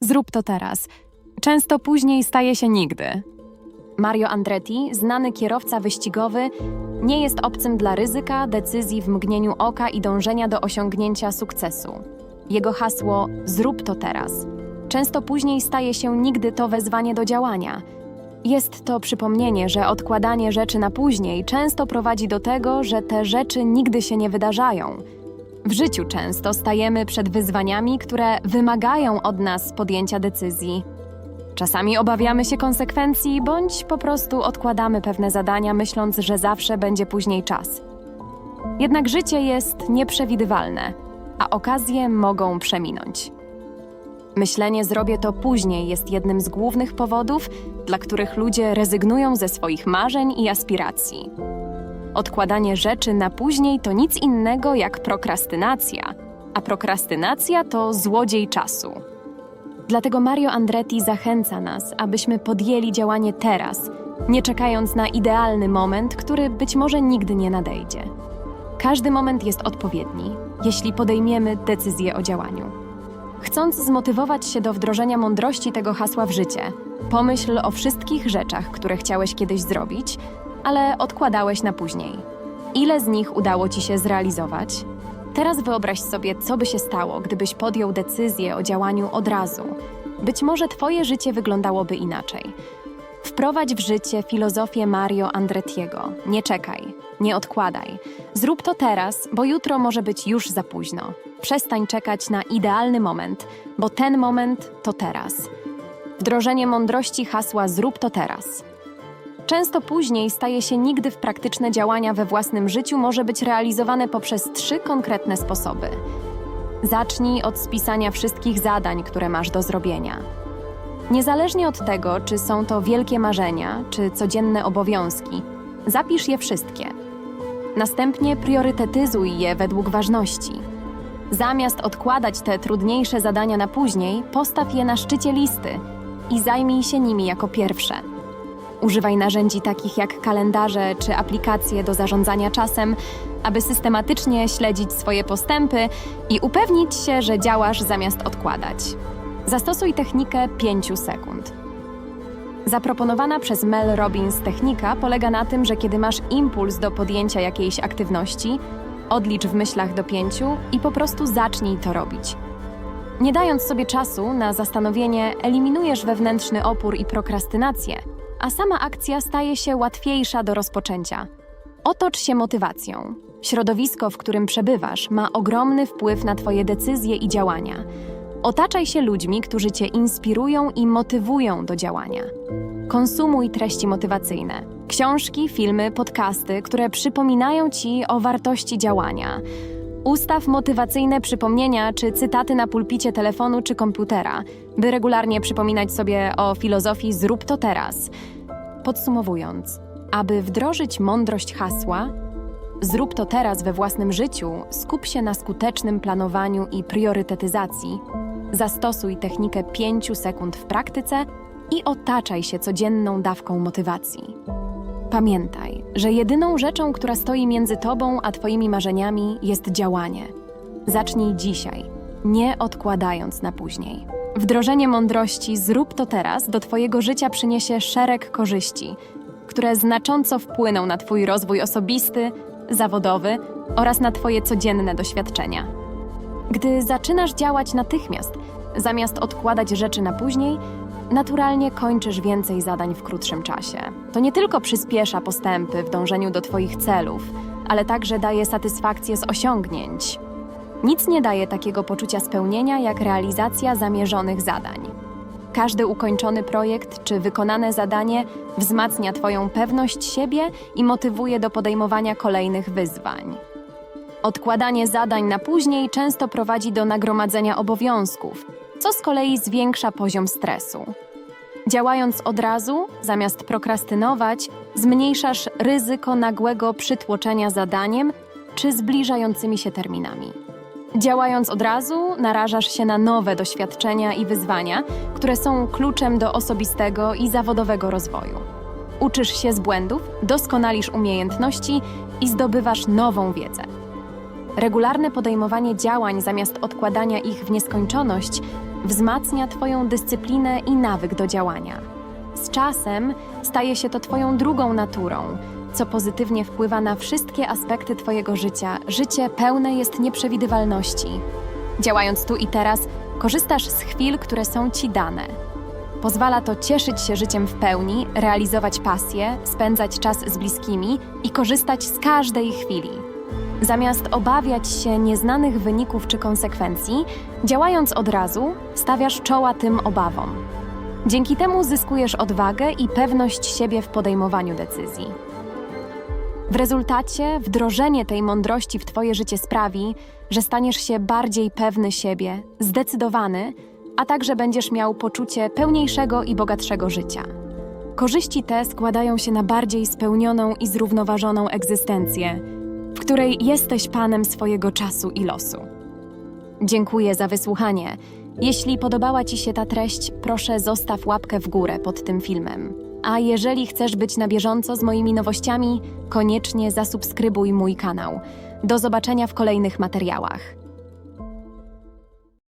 Zrób to teraz. Często później staje się nigdy. Mario Andretti, znany kierowca wyścigowy, nie jest obcym dla ryzyka, decyzji w mgnieniu oka i dążenia do osiągnięcia sukcesu. Jego hasło Zrób to teraz. Często później staje się nigdy to wezwanie do działania. Jest to przypomnienie, że odkładanie rzeczy na później często prowadzi do tego, że te rzeczy nigdy się nie wydarzają. W życiu często stajemy przed wyzwaniami, które wymagają od nas podjęcia decyzji. Czasami obawiamy się konsekwencji, bądź po prostu odkładamy pewne zadania, myśląc, że zawsze będzie później czas. Jednak życie jest nieprzewidywalne, a okazje mogą przeminąć. Myślenie zrobię to później jest jednym z głównych powodów, dla których ludzie rezygnują ze swoich marzeń i aspiracji. Odkładanie rzeczy na później to nic innego jak prokrastynacja, a prokrastynacja to złodziej czasu. Dlatego Mario Andretti zachęca nas, abyśmy podjęli działanie teraz, nie czekając na idealny moment, który być może nigdy nie nadejdzie. Każdy moment jest odpowiedni, jeśli podejmiemy decyzję o działaniu. Chcąc zmotywować się do wdrożenia mądrości tego hasła w życie, pomyśl o wszystkich rzeczach, które chciałeś kiedyś zrobić, ale odkładałeś na później. Ile z nich udało ci się zrealizować? Teraz wyobraź sobie, co by się stało, gdybyś podjął decyzję o działaniu od razu. Być może twoje życie wyglądało inaczej. Wprowadź w życie filozofię Mario Andrettiego. Nie czekaj, nie odkładaj. Zrób to teraz, bo jutro może być już za późno. Przestań czekać na idealny moment, bo ten moment to teraz. Wdrożenie mądrości hasła Zrób to teraz. Często później staje się nigdy w praktyczne działania we własnym życiu może być realizowane poprzez trzy konkretne sposoby. Zacznij od spisania wszystkich zadań, które masz do zrobienia. Niezależnie od tego, czy są to wielkie marzenia, czy codzienne obowiązki, zapisz je wszystkie. Następnie priorytetyzuj je według ważności. Zamiast odkładać te trudniejsze zadania na później, postaw je na szczycie listy i zajmij się nimi jako pierwsze. Używaj narzędzi takich jak kalendarze czy aplikacje do zarządzania czasem, aby systematycznie śledzić swoje postępy i upewnić się, że działasz zamiast odkładać. Zastosuj technikę 5 sekund. Zaproponowana przez Mel Robbins technika polega na tym, że kiedy masz impuls do podjęcia jakiejś aktywności, odlicz w myślach do pięciu i po prostu zacznij to robić. Nie dając sobie czasu na zastanowienie, eliminujesz wewnętrzny opór i prokrastynację, a sama akcja staje się łatwiejsza do rozpoczęcia. Otocz się motywacją. Środowisko, w którym przebywasz, ma ogromny wpływ na Twoje decyzje i działania. Otaczaj się ludźmi, którzy Cię inspirują i motywują do działania. Konsumuj treści motywacyjne. Książki, filmy, podcasty, które przypominają Ci o wartości działania. Ustaw motywacyjne przypomnienia czy cytaty na pulpicie telefonu czy komputera, by regularnie przypominać sobie o filozofii Zrób to teraz. Podsumowując, aby wdrożyć mądrość hasła, Zrób to teraz we własnym życiu, skup się na skutecznym planowaniu i priorytetyzacji, zastosuj technikę 5 sekund w praktyce i otaczaj się codzienną dawką motywacji. Pamiętaj, że jedyną rzeczą, która stoi między tobą a twoimi marzeniami, jest działanie. Zacznij dzisiaj, nie odkładając na później. Wdrożenie mądrości Zrób to teraz do twojego życia przyniesie szereg korzyści, które znacząco wpłyną na twój rozwój osobisty, zawodowy oraz na twoje codzienne doświadczenia. Gdy zaczynasz działać natychmiast, zamiast odkładać rzeczy na później, naturalnie kończysz więcej zadań w krótszym czasie. To nie tylko przyspiesza postępy w dążeniu do Twoich celów, ale także daje satysfakcję z osiągnięć. Nic nie daje takiego poczucia spełnienia jak realizacja zamierzonych zadań. Każdy ukończony projekt czy wykonane zadanie wzmacnia Twoją pewność siebie i motywuje do podejmowania kolejnych wyzwań. Odkładanie zadań na później często prowadzi do nagromadzenia obowiązków, co z kolei zwiększa poziom stresu. Działając od razu, zamiast prokrastynować, zmniejszasz ryzyko nagłego przytłoczenia zadaniem czy zbliżającymi się terminami. Działając od razu, narażasz się na nowe doświadczenia i wyzwania, które są kluczem do osobistego i zawodowego rozwoju. Uczysz się z błędów, doskonalisz umiejętności i zdobywasz nową wiedzę. Regularne podejmowanie działań zamiast odkładania ich w nieskończoność wzmacnia Twoją dyscyplinę i nawyk do działania. Z czasem staje się to Twoją drugą naturą, co pozytywnie wpływa na wszystkie aspekty Twojego życia. Życie pełne jest nieprzewidywalności. Działając tu i teraz, korzystasz z chwil, które są Ci dane. Pozwala to cieszyć się życiem w pełni, realizować pasje, spędzać czas z bliskimi i korzystać z każdej chwili. Zamiast obawiać się nieznanych wyników czy konsekwencji, działając od razu, stawiasz czoła tym obawom. Dzięki temu zyskujesz odwagę i pewność siebie w podejmowaniu decyzji. W rezultacie wdrożenie tej mądrości w Twoje życie sprawi, że staniesz się bardziej pewny siebie, zdecydowany, a także będziesz miał poczucie pełniejszego i bogatszego życia. Korzyści te składają się na bardziej spełnioną i zrównoważoną egzystencję, której jesteś panem swojego czasu i losu. Dziękuję za wysłuchanie. Jeśli podobała Ci się ta treść, proszę zostaw łapkę w górę pod tym filmem. A jeżeli chcesz być na bieżąco z moimi nowościami, koniecznie zasubskrybuj mój kanał. Do zobaczenia w kolejnych materiałach.